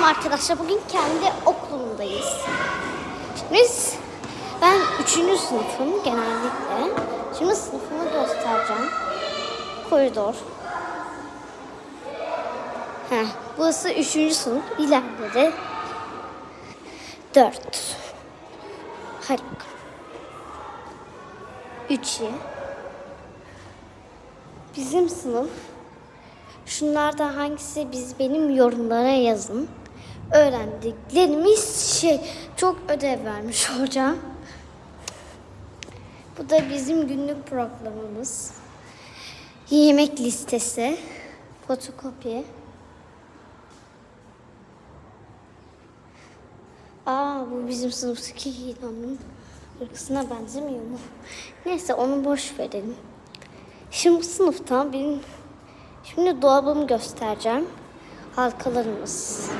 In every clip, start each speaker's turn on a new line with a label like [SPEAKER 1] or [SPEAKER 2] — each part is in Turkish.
[SPEAKER 1] Selam arkadaşlar. Bugün kendi okulundayız. Biz, ben 3. sınıfım genellikle. Şimdi sınıfımı göstereceğim. Koridor. Heh, burası 3. sınıf. İleride de 4. Hadi bakalım. 3 Bizim sınıf Şunlardan hangisi biz benim yorumlara yazın. Öğrendiklerimiz şey çok ödev vermiş hocam. Bu da bizim günlük programımız. Yemek listesi. Fotokopi. Aa bu bizim sınıftaki ilanın ırkısına benzemiyor mu? Neyse onu boş verelim. Şimdi sınıftan benim Şimdi dolabımı göstereceğim. Halkalarımız.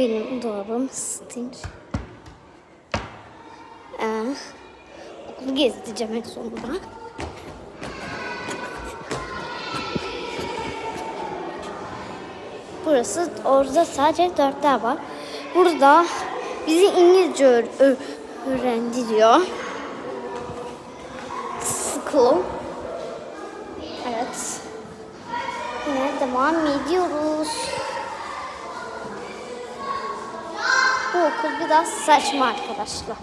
[SPEAKER 1] Benim dolabım stinç. Ee, okulu gezdireceğim en sonunda. Burası orada sadece dörtler var. Burada bizi İngilizce öğ- öğ- öğrendiriyor. School. Evet. Yine devam ediyoruz. Bu okul biraz saçma arkadaşlar.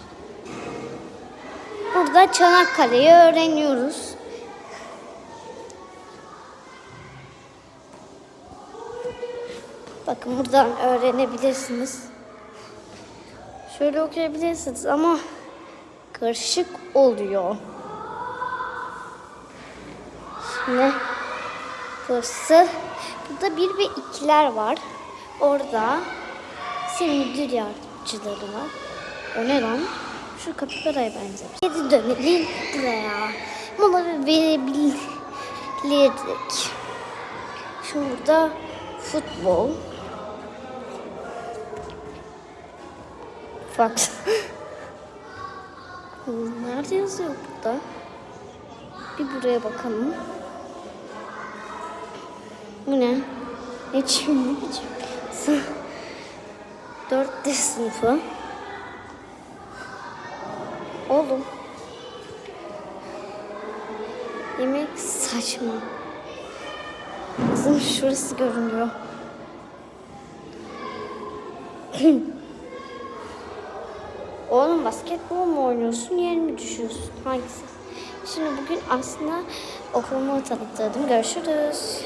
[SPEAKER 1] Burada Çanakkale'yi öğreniyoruz. Bakın buradan öğrenebilirsiniz. Şöyle okuyabilirsiniz ama karışık oluyor. Şimdi burası. Burada bir ve ikiler var. Orada senin müdür kitapçıları var. O ne lan? Şu kapibaraya benzer. Geri dönelim buraya. Mola verebilirdik. Şurada futbol. Bak. Nerede yazıyor burada? Bir buraya bakalım. Bu ne? Ne çimdik? 4D sınıfı. Oğlum. Yemek saçma. Kızım şurası görünüyor. Oğlum basketbol mu oynuyorsun, yer mi düşüyorsun? Hangisi? Şimdi bugün aslında okulumu tanıttırdım. Görüşürüz.